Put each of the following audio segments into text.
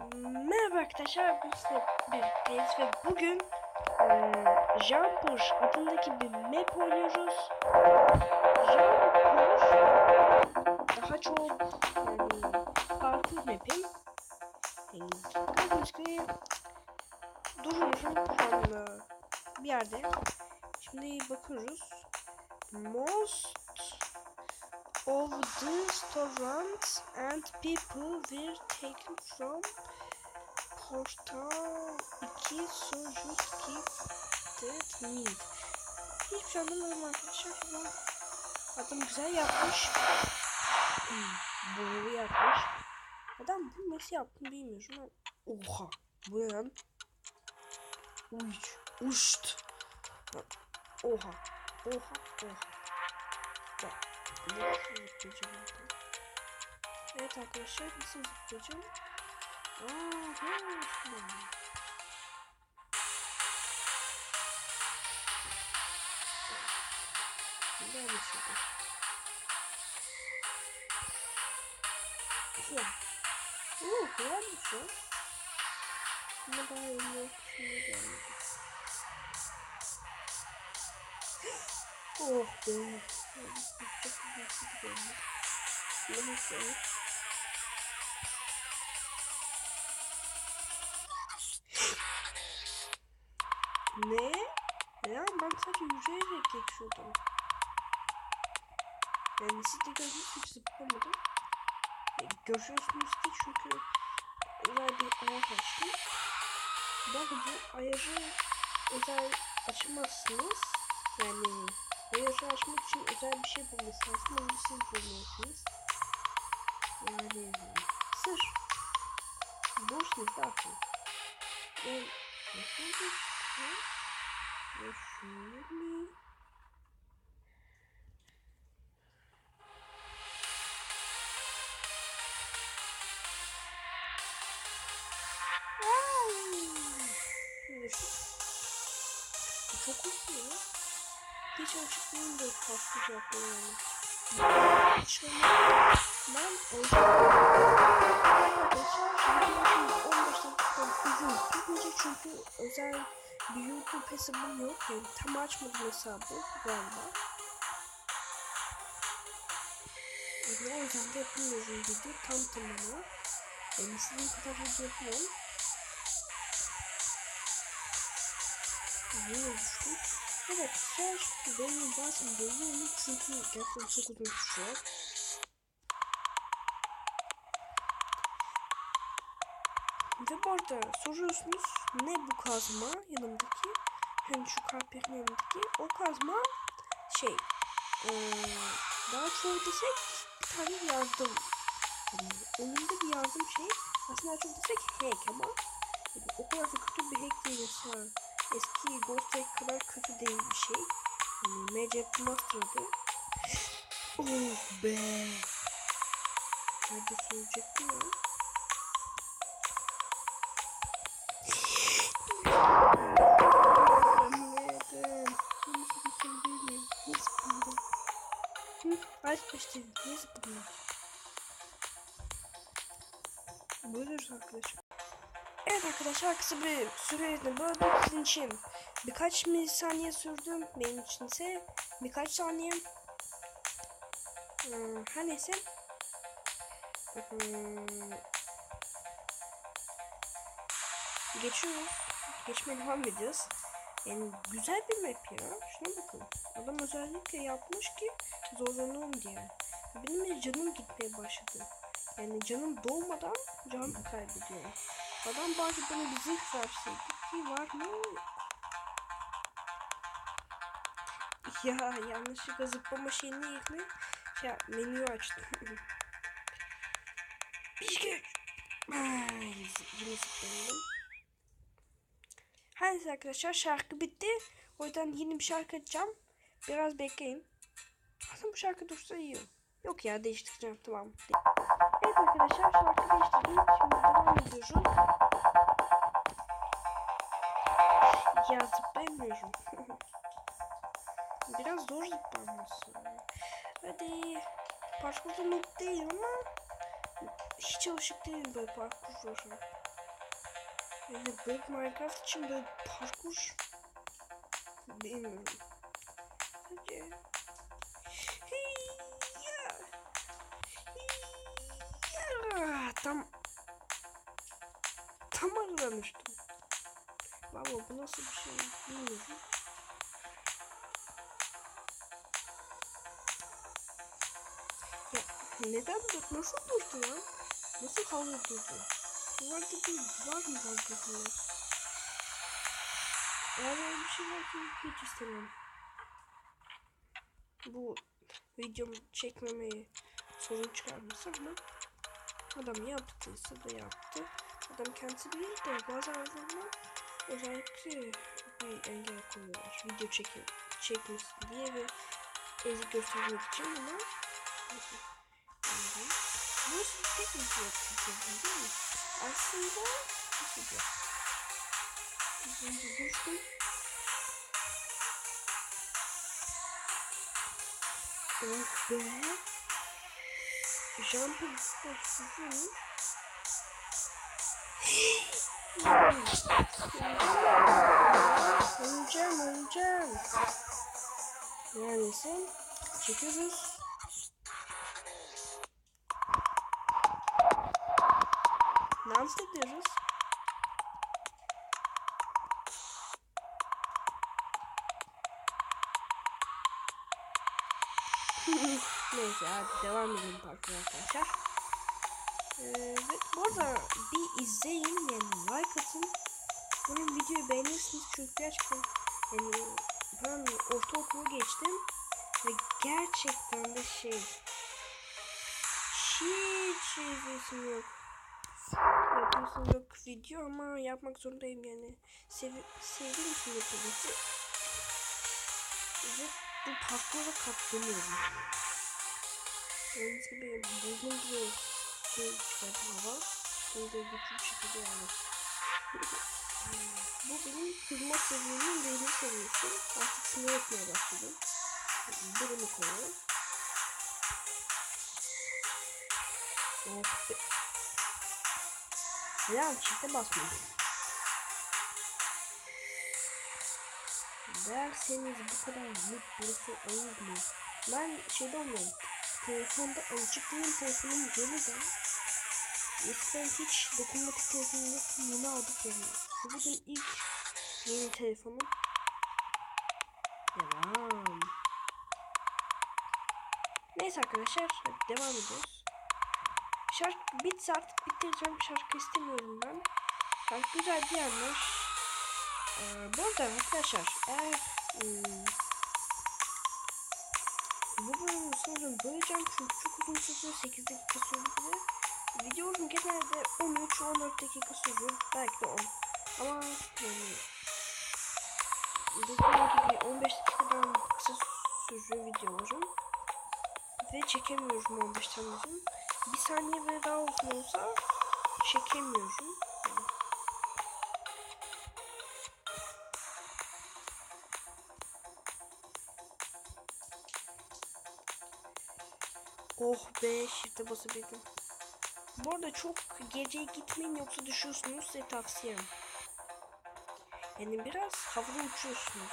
Merhaba arkadaşlar, biz de birlikteyiz ve bugün eee Jumper adındaki bir map oynuyoruz. Jumper daha çok yani farklı map'im. Gördüğünüz gibi duruyorum bir yerde. Şimdi bakıyoruz. Most of the restaurants and people were taken from Portal 2 so you keep that need. Hiçbir şey anlamadım arkadaşlar ama adam güzel yapmış. Hmm, Bunu yapmış. Adam bunu nasıl yaptığını bilmiyorum ama oha bu ne lan? Uç, uçt. Oha, oha, oha. Bak, nasıl zıplayacağım orada? Evet arkadaşlar nasıl zıplayacağım? Aha, şuradan. Güzelmiş şurada. Ya. Oo, güzelmiş ya. Oh be. Ne? Ya ben sadece yürüyerek geçiyordum. Yani siz de gördünüz hiç zıplamadım. E, görüyorsunuz ki çünkü özel bir ayar açtım. Belki bu ayarı özel açmazsınız. Yani ayarı açmak için özel bir şey bulması lazım. Onu siz bulmalısınız. Yani sır. Bulursunuz da atın. Ben nasıl bir şey? Ve şöyle. Hiç açık değil de farklı yapıyor yani. Ben oynayacağım. Arkadaşlar şimdi videonun 15 dakikadan uzun tutmayacak çünkü özel bir YouTube hesabım yok. Yani tam açmadım hesabı galiba. Yani o yüzden de yapamıyorum video tam tamına. Yani sizin kadar video yapamam. Niye düştüm? Evet, arkadaşlar benim zaten bölümüm çünkü gerçekten çok uzun sürüyor. Ve bu arada soruyorsunuz ne bu kazma yanımdaki? Hani şu karpetin yanındaki o kazma şey ee, daha çok desek bir tane yardım. Yani önünde bir yardım şey aslında çok desek hack ama yani o kadar da kötü bir hack değil mesela eski Ghost Hack kadar kötü değil bir şey. Magic Master'dı. Oh be. Nerede söyleyecektim ya? Şey? Açmıştım. Niye zıplamadın? Buyuruz arkadaşlar. Evet arkadaşlar kısa bir süreyle böyle sizin için birkaç milisaniye sürdüm. Benim için ise birkaç saniye. Hmm, her neyse. Hmm. Geçiyoruz. Geçmeye devam ediyoruz. Yani güzel bir map ya. Şuna bakın. Adam özellikle yapmış ki zorlanıyorum diye. Benim de canım gitmeye başladı. Yani canım doğmadan can kaybediyor. Adam bari bana bir zırh verseydi ki var mı? Ya yanlışlıkla zıplama şeyini yerine şey menüyü açtım. bir. Ay, yine zıpladım. Her neyse arkadaşlar şarkı bitti. O yüzden yeni bir şarkı açacağım. Biraz bekleyin. Aslında bu şarkı dursa iyi. Yok ya değiştireceğim tamam. Evet arkadaşlar şarkı değiştirdim. Şimdi devam ediyorum. Ya zıplayamıyorum. Biraz zor zıplaması. Hadi. Parkurda noob değilim ama hiç alışık değilim böyle parkur Yani böyle Minecraft için böyle parkur bilmiyorum. Tam tam aramıştım. Baba bu nasıl bir şey bilmiyorum. Ya neden nasıl durdu ya? Nasıl havlu durdu? Duvarda bir var mı balkonda? Eğer öyle bir şey varsa hiç istemem. Bu videomu çekmemeyi sorun çıkarmasın ama adam yaptıysa da yaptı. Adam kendisi değil de bazı adamlar özellikle bir engel koyuyorlar. Video çekim, çekmesin diye ve ezik göstermek için ama neyse. Bu tek şey yapacağız değil mi? Aslında yapacağız. Şimdi düştüm. Oh be. Jump and stuff. Öleceğim, öleceğim. Neredesin? Çıkıyoruz. Dans ediyoruz. Mm-hmm. Neyse hadi devam edelim parkur arkadaşlar. Ee, bu arada bir izleyin yani like atın. Bunun videoyu beğenirsiniz çünkü gerçekten yani ben ortaokulu geçtim ve gerçekten de şey hiç şey yok. Yapasım yok video ama yapmak zorundayım yani. Sev sevdiğim için yapıyorum. Ve bu parkura katlanıyorum. Gördüğünüz gibi buzun gibi şey çıkardı hava. Bunu da güçlü bir şekilde yani. Bu benim kırma seviyemin belli seviyesi. Artık sınır etmeye başladım. Bunu koyuyorum. Be. Ya çifte basmadım. Derseniz bu kadar mutlusu olur mu? Ben şeyde olmuyorum. Telefonda açık değilim telefonum yeni de. Hiç dokunmatik telefonum yoktu yeni aldık yani. Bu benim ilk yeni telefonum. Devam. Neyse arkadaşlar devam ediyoruz. Şarkı bitse artık bitireceğim şarkı istemiyorum ben. Şarkı güzel diyenler. Ee, bu arada arkadaşlar eğer hmm, bu bölümü sanırım böleceğim. Çünkü çok uzun sürüyor 8 dakika sürdü. Videonun genelde 13-14 dakika sürüyor belki de 10 ama yani dediğim gibi 15 dakikadan kısa sürüyor videolarım. Ve çekemiyorum 15 tane uzun. Bir saniye böyle daha uzun olsa çekemiyorum Oh be shift'e basabildim. Bu arada çok gece gitmeyin yoksa düşüyorsunuz size tavsiyem. Yani biraz havada uçuyorsunuz.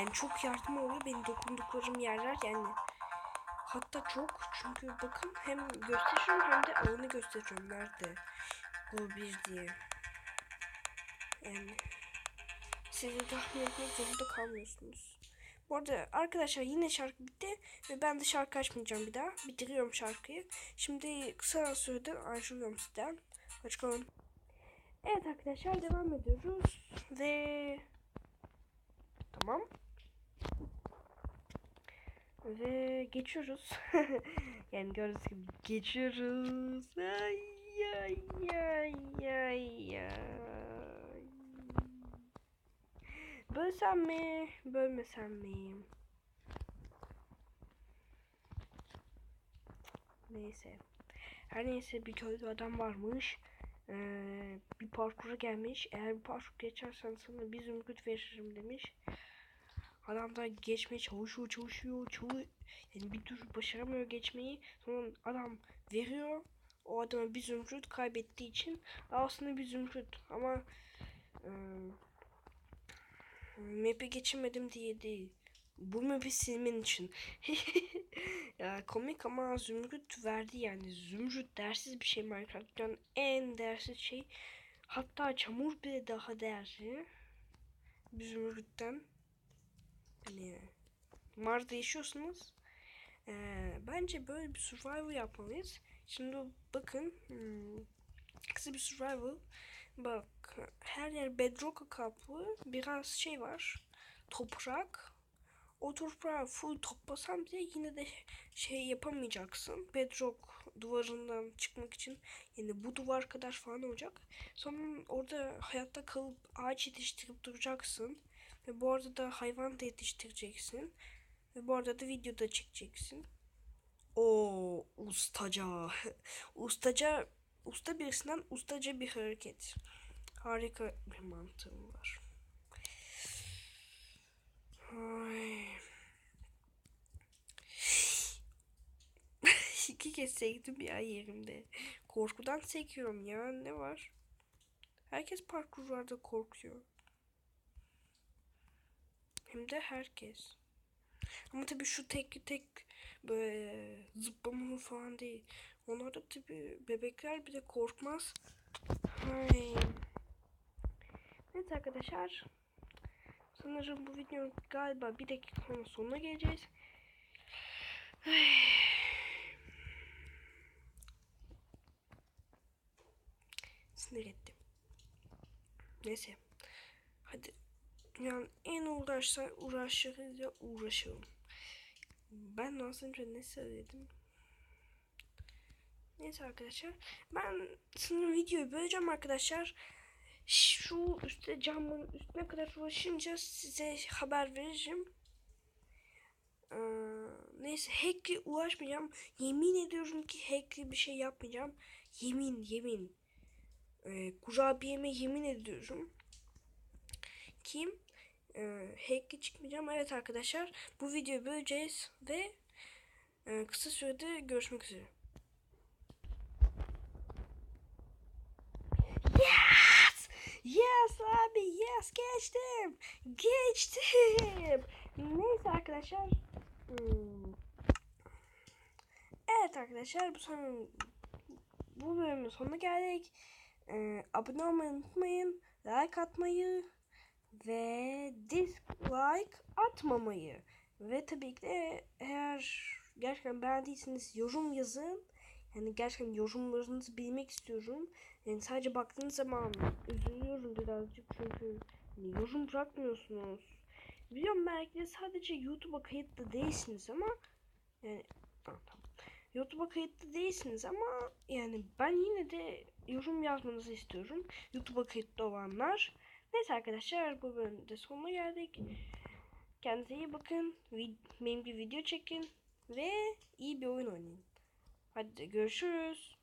Yani çok yardım oluyor benim dokunduklarım yerler yani. Hatta çok çünkü bakın hem gösteriyorum hem de alanı gösteriyorum nerede. Bu bir diye. Yani siz de tahmin etmek zorunda kalmıyorsunuz. Bu arada arkadaşlar yine şarkı bitti ve ben de şarkı açmayacağım bir daha. Bitiriyorum şarkıyı. Şimdi kısa süreden ayrılıyorum sizden. Açıklamam. Evet arkadaşlar devam ediyoruz ve tamam ve geçiyoruz yani gördüğünüz gibi geçiyoruz ay ay ay ay ay Bölsem mi? Bölmesem mi? Neyse. Her neyse bir köyde adam varmış. Ee, bir parkura gelmiş. Eğer bir parkur geçersen sana bir zümrüt veririm demiş. Adam da geçmeye çalışıyor, çalışıyor, çalışıyor. Yani bir türlü başaramıyor geçmeyi. Sonra adam veriyor. O adama bir zümrüt kaybettiği için aslında bir zümrüt ama e, map'i geçemedim diye değil. Bu map'i silmen için. ya komik ama zümrüt verdi yani. Zümrüt değersiz bir şey Minecraft'tan en değersiz şey. Hatta çamur bile daha değerli. Bir zümrütten. Hani Mars'ta yaşıyorsunuz. Ee, bence böyle bir survival yapmalıyız. Şimdi bakın hmm, kısa bir survival. Bak her yer bedrock kaplı. Biraz şey var. Toprak. O toprağı full toplasan bile yine de şey yapamayacaksın. Bedrock duvarından çıkmak için yani bu duvar kadar falan olacak. Sonra orada hayatta kalıp ağaç yetiştirip duracaksın. Ve bu arada da hayvan da yetiştireceksin. Ve bu arada da video da çekeceksin. O ustaca. ustaca usta birisinden ustaca bir hareket. Harika bir mantığım var. Ay. İki kez sektim ya yerimde. Korkudan sekiyorum ya ne var? Herkes parkurlarda korkuyor. Hem de herkes. Ama tabii şu tek tek böyle zıplamalı falan değil. Onlar da tabii bebekler bile korkmaz. Ay. Evet arkadaşlar. Sanırım bu videonun galiba bir dakikanın sonuna geleceğiz. Ay. Sinir ettim. Neyse. Hadi. Yani en uğraşsa uğraşırız uğraşalım. Ben az önce ne söyledim? Neyse arkadaşlar. Ben sanırım videoyu böleceğim arkadaşlar. Şu üstte camın üstüne kadar ulaşınca size haber vereceğim. Ee, neyse hack'e ulaşmayacağım. Yemin ediyorum ki hack'li bir şey yapmayacağım. Yemin yemin. Ee, kurabiyeme yemin ediyorum. Kim? Ee, hack'e çıkmayacağım. Evet arkadaşlar bu videoyu böleceğiz ve e, kısa sürede görüşmek üzere. Yes! Yes abi yes geçtim. Geçtim. Neyse arkadaşlar. Hmm. Evet arkadaşlar bu son bu bölümün sonuna geldik. Ee, abone olmayı unutmayın. Like atmayı ve dislike atmamayı. Ve tabii ki de eğer gerçekten beğendiyseniz yorum yazın. Yani gerçekten yorumlarınızı bilmek istiyorum. Yani sadece baktığınız zaman üzülüyorum birazcık çünkü yorum bırakmıyorsunuz. Biliyorum belki de sadece YouTube'a kayıtlı değilsiniz ama yani tamam. YouTube'a kayıtlı değilsiniz ama yani ben yine de yorum yazmanızı istiyorum. YouTube'a kayıtlı olanlar. Neyse arkadaşlar bu bölümde sonuna geldik. Kendinize iyi bakın. Benim bir video çekin. Ve iyi bir oyun oynayın. Hadi görüşürüz.